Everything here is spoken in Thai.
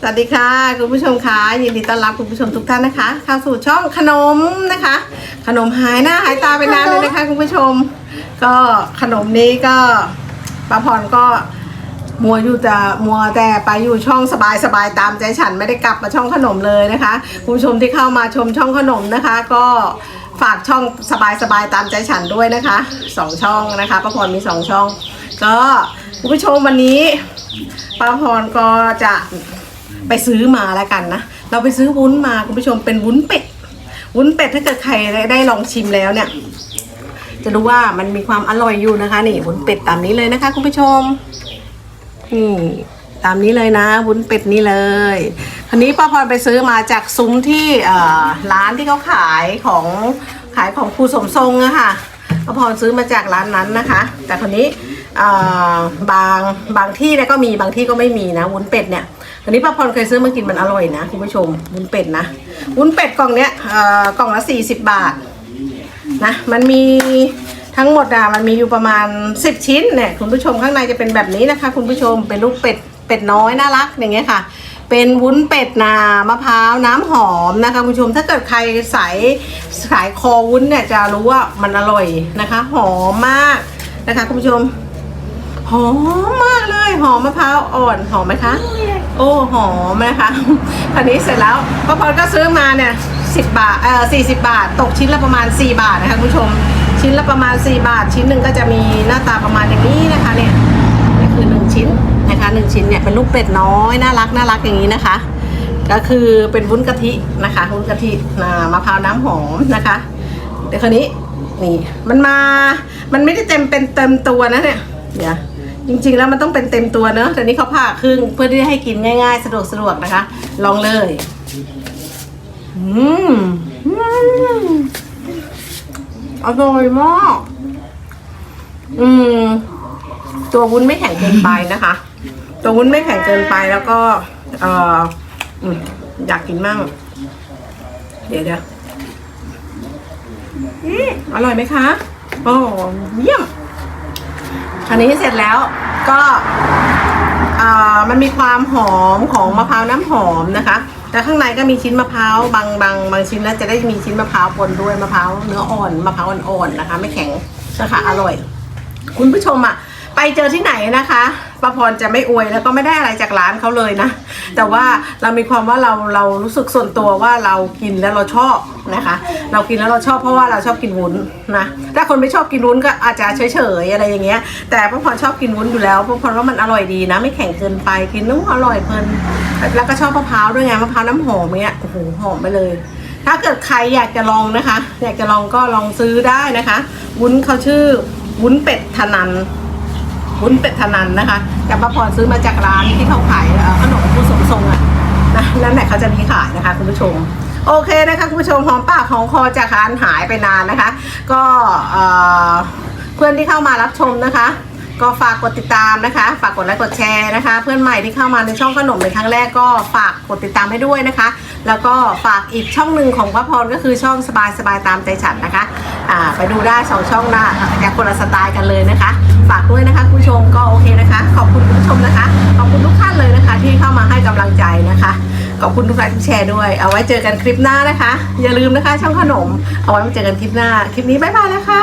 สวัสดีค่ะคุณผู้ชมคะยินดีต้อนรับคุณผู้ชมทุกท่านนะคะ เข้าสู่ช่องขนมนะคะ ขนมหายหน้าหายตาไปนานเลยนะคะ คุณผู้ชม ก็ขนมนี้ก็ป้าพรก็มัวอยู่แต่มัวแต่ไปอยู่ช่องสบายสบายๆตามใจฉันไม่ได้กลับมาช่องขนมเลยนะคะ คุณผู้ชมที่เข้ามาชมช่องขนมนะคะ ก็ฝากช่องสบายสบายๆตามใจฉันด้วยนะคะสองช่องนะคะป้าพรมีสองช่อง ก็คุณผู้ชมวันนี้ป้าพรก็จะ ไปซื้อมาแล้วกันนะ เราไปซื้อวุ้นมาคุณผู้ชมเป็นวุ้นเป็ด วุ้นเป็ดถ้าเกิดใครได้ลองชิมแล้วเนี่ย จะรู้ว่ามันมีความอร่อยอยู่นะคะนี่วุ้นเป็ดตามนี้เลยนะคะ คุณผู้ชมนี่ตามนี้เลยนะวุ้นเป็ดนี่เลยคันนี้ป้าพรไปซื้อมาจากซุ้มที่ร้านที่เขาขายของขายของครูสมทรงอะค่ะป้าพรซื้อมาจากร้านนั้นนะคะ แต่คนนี้ บางบางที่เนี่ยก็มีบางที่ก็ไม่มีนะวุ้นเป็ดเนี่ยอันนี้ป้าพรเคยซื้อมากินมันอร่อยนะคุณผู้ชมวุ้นเป็ดนะวุ้นเป็ดกล่องเนี้ยเอ่อกล่องละ40บาทนะมันมีทั้งหมดอะมันมีอยู่ประมาณ10ชิ้นเนี่ยคุณผู้ชมข้างในจะเป็นแบบนี้นะคะ คุณผู้ชมเป็นลูกเป็ดเป็ดน้อยน่ารักอย่างเงี้ยค่ะ เป็นวุ้นเป็ดนามะพร้าวน้ำหอมนะคะคุณผู้ชมถ้าเกิดใครใส่สายคอวุ้นเนี่ยจะรู้ว่ามันอร่อยนะคะ หอมมากนะคะคุณผู้ชม หอมมากเลยหอมมะพร้าวอ่อนหอมไหมคะ โอ้หอมนะคะคราวนี้เสร็จแล้วป้าพรก็ซื้อมาเนี่ยสิบบาทเอ่อสี่สิบาท ตกชิ้นละประมาณ 4 บาทนะคะคุณผู้ชมชิ้นละประมาณ 4 บาท ชิ้นหนึ่งก็จะมีหน้าตาประมาณอย่างนี้นะคะเนี่ยนี่คือ 1 ชิ้นนะคะ1ชิ้นเนี่ยเป็นลูกเป็ดน้อยน่ารักน่ารักอย่างนี้นะคะ ก็คือเป็นวุ้นกะทินะคะวุ้นกะทิอ่ามะพร้าวน้ำหอมนะคะเดี๋ยวคราวนี้นี่มันมามันไม่ได้เต็มเป็นเต็มตัวนะเนี่ยเดี๋ยว จริงๆแล้วมันต้องเป็นเต็มตัวเนอะแต่นี้เขาผ่าครึ่งเพื่อที่จะให้กินง่าย ๆ สะดวกสะดวกนะคะ ลองเลยอืมอืมอร่อยมากอืม ตัววุ้นไม่แข็งเกินไปนะคะ ตัววุ้นไม่แข็งเกินไปแล้วก็ เอออยากกินมั่งเดี๋ยวเดี๋ยวอืมอร่อยไหมคะ โอ้เยี่ยมอันนี้เสร็จแล้ว ก็มันมีความหอมของมะพร้าวน้ำหอมนะคะ แต่ข้างในก็มีชิ้นมะพร้าวบางบางบางชิ้นแล้วจะได้มีชิ้นมะพร้าวปนด้วยมะพร้าวเนื้ออ่อนมะพร้าวอ่อนๆนะคะ ไม่แข็งนะคะอร่อย คุณผู้ชมอะ ไปเจอที่ไหนนะคะป้าพรจะไม่อวยแล้วก็ไม่ได้อะไรจากร้านเขาเลยนะ แต่ว่าเรามีความว่าเราเรารู้สึกส่วนตัวว่าเรากินแล้วเราชอบนะคะ เรากินแล้วเราชอบเพราะว่าเราชอบกินวุ้นนะถ้าคนไม่ชอบกินวุ้นก็อาจจะเฉยๆอะไรอย่างเงี้ย แต่ป้าพรชอบกินวุ้นอยู่แล้วป้าพรว่ามันอร่อยดีนะ ไม่แข็งเกินไปกินนุ่มอร่อยเพลินแล้วก็ชอบมะพร้าวด้วยไงมะพร้าวน้ำหอมเงี้ยโอ้โหหอมไปเลย ถ้าเกิดใครอยากจะลองนะคะ อยากจะลองก็ลองซื้อได้นะคะ วุ้นเขาชื่อวุ้นเป็ดทนัน วุ้นเป็ดทนันนะคะแต่ป้าพรซื้อมาจากร้านที่เขาขายขนมผู้สมทรงอะนะนั่นแหละเขาจะมีขายนะคะคุณผู้ชมโอเคนะคะคุณผู้ชมหอมปากหอมคอจากร้านหายไปนานนะคะ ก็เพื่อนที่เข้ามารับชมนะคะ ก็ฝากกดติดตามนะคะ ฝากกดไลค์กดแชร์นะคะ เพื่อนใหม่ที่เข้ามาในช่องขนมในครั้งแรกก็ฝากกดติดตามให้ด้วยนะคะ แล้วก็ฝากอีกช่องหนึ่งของป้าพรก็คือช่องสบายสบายตามใจฉันนะคะไปดูได้สองช่องน้าจากคนละสไตล์กันเลยนะคะ ฝากด้วยนะคะคุณผู้ชมก็โอเคนะคะ ขอบคุณคุณผู้ชมนะคะ ขอบคุณทุกท่านเลยนะคะ ที่เข้ามาให้กำลังใจนะคะ ขอบคุณทุกท่านที่แชร์ด้วย เอาไว้เจอกันคลิปหน้านะคะ อย่าลืมนะคะ ช่องขนม เอาไว้มาเจอกันคลิปหน้า คลิปนี้บ๊ายบายแล้วค่ะ